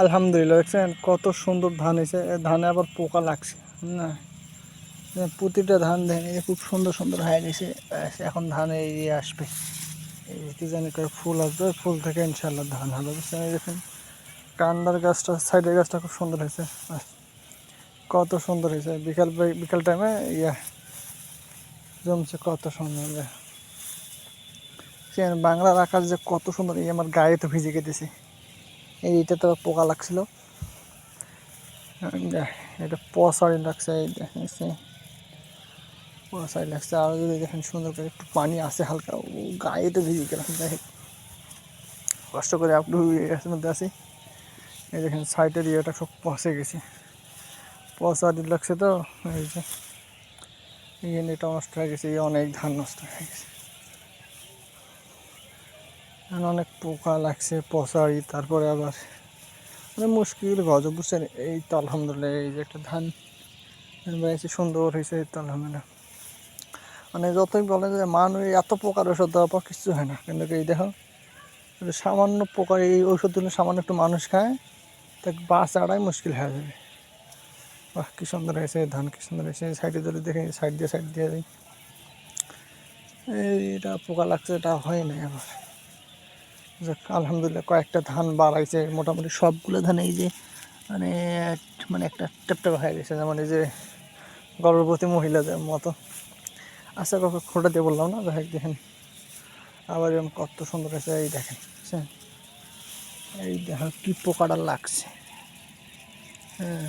আলহামদুলিল্লাহ, দেখছেন? কত সুন্দর ধান হয়েছে। ধানে আবার পোকা লাগছে। না। প্রতিটা ধান দেখেন খুব সুন্দর সুন্দর হয়ে গেছে। এখন ধানে ইয়ে আসবে। কি জানি ফুল আসবে ফুল থেকে ইনশাল্লাহ ধান হবে। বুঝছেন? দেখেন, কান্দার গাছটা, সাইডের গাছটা খুব সুন্দর হয়েছে। কত সুন্দর হয়েছে। বিকাল বিকাল টাইমে ইয়া, জমছে কত সুন্দর বাংলার আকাশ যে কত সুন্দর, এই আমার গায়ে তো ভিজে গেতেছে। এইটা তো পোকা লাগছিল। এটা পসারি লাগছে, এই দেখেন পসারি লাগছে, আর যদি দেখেন সুন্দর করে একটু পানি আসে হালকা, ও গায়ে তো ভিজে গেলাম দেখ কষ্ট করে আপনি গাছের মধ্যে আসি এই দেখেন সাইডের ইয়েটা সব পচে গেছে। পসারি লাগছে তো এই যে এটা নষ্ট হয়ে গেছে, এই অনেক ধান নষ্ট হয়ে গেছে। অনেক পোকা লাগছে, পচারি, তারপরে আবার মানে মুশকিল, গজব বুঝছেন? এই তো আলহামদুলিল্লাহ, এই যে একটা ধান বেড়েছে সুন্দর হয়েছে, এই তো আলহামদুলিল্লাহ। মানে যতই বলে যে মানুষ এত পোকার ওষুধ দেওয়ার পর কিছু হয় না। কিন্তু এই দেখো সামান্য পোকা, এই ওষুধ দিলে সামান্য একটু মানুষ খায় তাকে বাঁচাটাই মুশকিল হয়ে যাবে। বাহ, কি সুন্দর হয়েছে ধান, কি সুন্দর হয়েছে। সাইডে ধরে দেখে সাইড দিয়ে সাইড দিয়ে এইটা পোকা লাগছে, এটা হয় না আবার। আলহামদুলিল্লাহ কয়েকটা ধান বাড়াইছে মোটামুটি সবগুলো ধান এই যে মানে মানে একটা টেপটেপ হয়ে গেছে যেমন এই যে গর্ভবতী মহিলাদের মতো। আচ্ছা কাউকে খোটা দিয়ে বললাম না দেখ দেখেন। আবার এরকম কত সুন্দর হয়েছে এই দেখেন বুঝছেন? এই দেখেন কি পোকাটা লাগছে। হ্যাঁ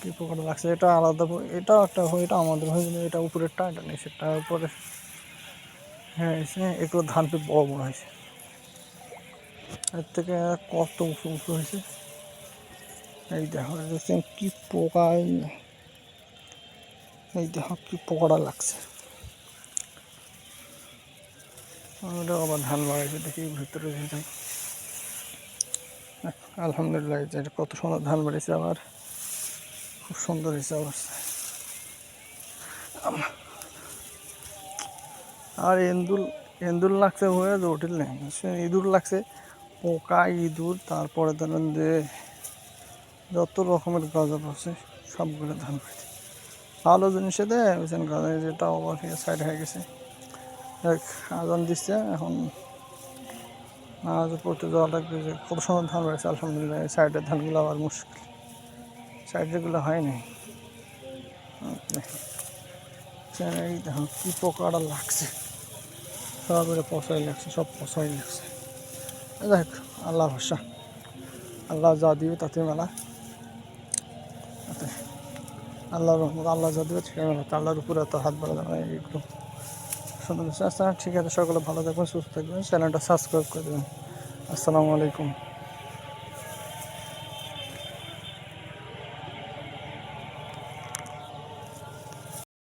কি পোকাটা লাগছে এটা আলাদা এটাও একটা হয়, এটা আমাদের হয় এটা উপরেরটা এটা নিচেরটা উপরে হ্যাঁ একটু ধান বড় বড় হয়েছে। এর থেকে কত উঁচু উঁচু হয়েছে? এই দেখো দেখছেন কি পোকা, এই- দেখো কি পোকাটা লাগছে। আবার ধান লাগাইছে, দেখি ভিতরে যাই। আলহামদুলিল্লাহ কত সুন্দর ধান বেড়েছে আবার। খুব সুন্দর হয়েছে অবস্থা আর এন্দুল এন্দুল লাগছে হয়ে উঠিল নেই ইঁদুর লাগছে। পোকা, ইঁদুর, তারপরে ধরেন যে যত রকমের গজব আছে, সবগুলো ধান পেয়েছে ভালো জিনিসে দেয় বুঝছেন গাছ যেটা আবার সাইড হয়ে গেছে। এক আজান দিচ্ছে এখন আজ পড়তে যাওয়া লাগবে যে কত সময় ধান রয়েছে আলহামদুলিল্লাহ সাইডের ধানগুলো আবার মুশকিল। সাইডেরগুলো হয়নি এই দেখুন কী পোকাটা লাগছে। সব পচাই লাগছে, সব পচাই লাগছে। এই হোক আল্লাহ ভরসা। আল্লাহ যা দিবে তাতে মেলা। আল্লাহ রহমত, আল্লাহ যা দিবে ঠিক মেলা। আল্লাহর উপরে এত হাত বাড়া যাবে একটু সুন্দর ঠিক আছে, সকলে ভালো থাকবেন, সুস্থ থাকবেন। চ্যানেলটা সাবস্ক্রাইব করে দেবেন। আসসালামু আলাইকুম।